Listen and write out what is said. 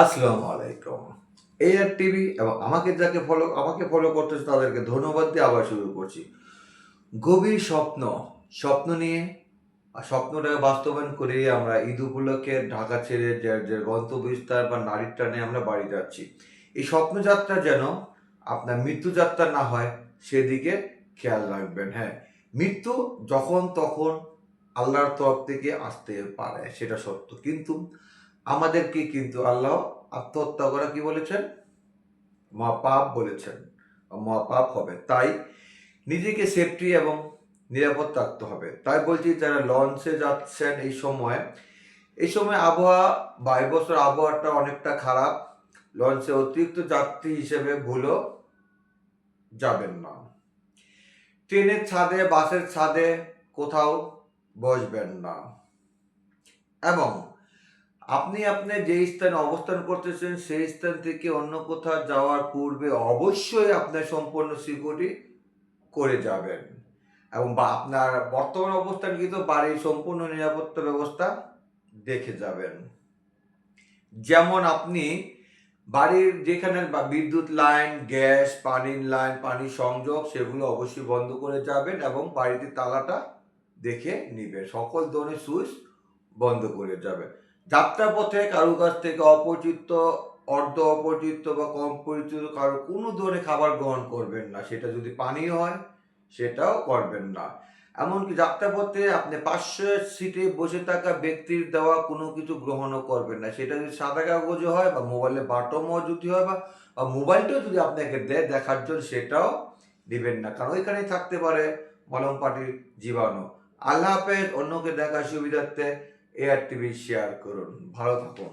আসসালামু আলাইকুম। এই আর টিভি এবং আমাকে যাকে ফলো আমাকে ফলো করতেছে তাদেরকে ধন্যবাদ দিয়ে আবার শুরু করছি। গভীর স্বপ্ন স্বপ্ন নিয়ে, আর স্বপ্নটাকে বাস্তবায়ন করে আমরা ঈদ উপলক্ষে ঢাকা ছেড়ে যে যে গন্তব্যস্থান বা নারীর টানে আমরা বাড়ি যাচ্ছি। এই স্বপ্নযাত্রা যেন আপনার মৃত্যুযাত্রা না হয়, সেদিকে খেয়াল রাখবেন হ্যাঁ। মৃত্যু যখন তখন আল্লাহর তরফ থেকে আসতে পারে, সেটা সত্য। কিন্তু আমাদেরকে কিন্তু আল্লাহ আত্মহত্যা করা কি বলেছেন? মহাপাপ বলেছেন। মহাপাপ হবে। তাই নিজেকে সেফটি এবং নিরাপদ থাকতে হবে। তাই বলছি, যারা লঞ্চে যাচ্ছেন এই সময় এই সময় আবহাওয়া বা এবছর আবহাওয়াটা অনেকটা খারাপ। লঞ্চে অতিরিক্ত যাত্রী হিসেবে ভুলও যাবেন না। ট্রেনের ছাদে, বাসের ছাদে কোথাও বসবেন না। এবং আপনি আপনি যে স্থানে অবস্থান করতেছেন, সেই স্থান থেকে অন্য কোথাও যাওয়ার পূর্বে অবশ্যই আপনার সম্পূর্ণ সিকিউরিটি করে যাবেন। এবং বা আপনার বর্তমান অবস্থান কিন্তু বাড়ির সম্পূর্ণ নিরাপত্তা ব্যবস্থা দেখে যাবেন। যেমন আপনি বাড়ির যেখানে বিদ্যুৎ লাইন, গ্যাস, পানির লাইন পানির সংযোগ, সেগুলো অবশ্যই বন্ধ করে যাবেন এবং বাড়িতে তালাটা দেখে নিবেন। সকল ধরনের সুইচ বন্ধ করে যাবেন। যাত্রাপথে কারও কাছ থেকে অপরিচিত, অর্ধ অপরিচিত বা কম পরিচিত কারও কোনো ধরনের খাবার গ্রহণ করবেন না। সেটা যদি পানীয় হয়, সেটাও করবেন না। এমনকি যাত্রাপথে আপনি পাঁচশো সিটে বসে থাকা ব্যক্তির দেওয়া কোনো কিছু গ্রহণও করবেন না। সেটা যদি সাদা কাগজে হয় বা মোবাইলে বাটমও যদি হয় বা বা মোবাইলটাও যদি আপনাকে দেয় দেখার জন্য, সেটাও দিবেন না। কারণ ওইখানেই থাকতে পারে মলম পাটির জীবাণু। আল্লাহ হাফেজ, অন্যকে দেখার সুবিধার্থে এআর টিভি শেয়ার করুন। ভালো থাকুন।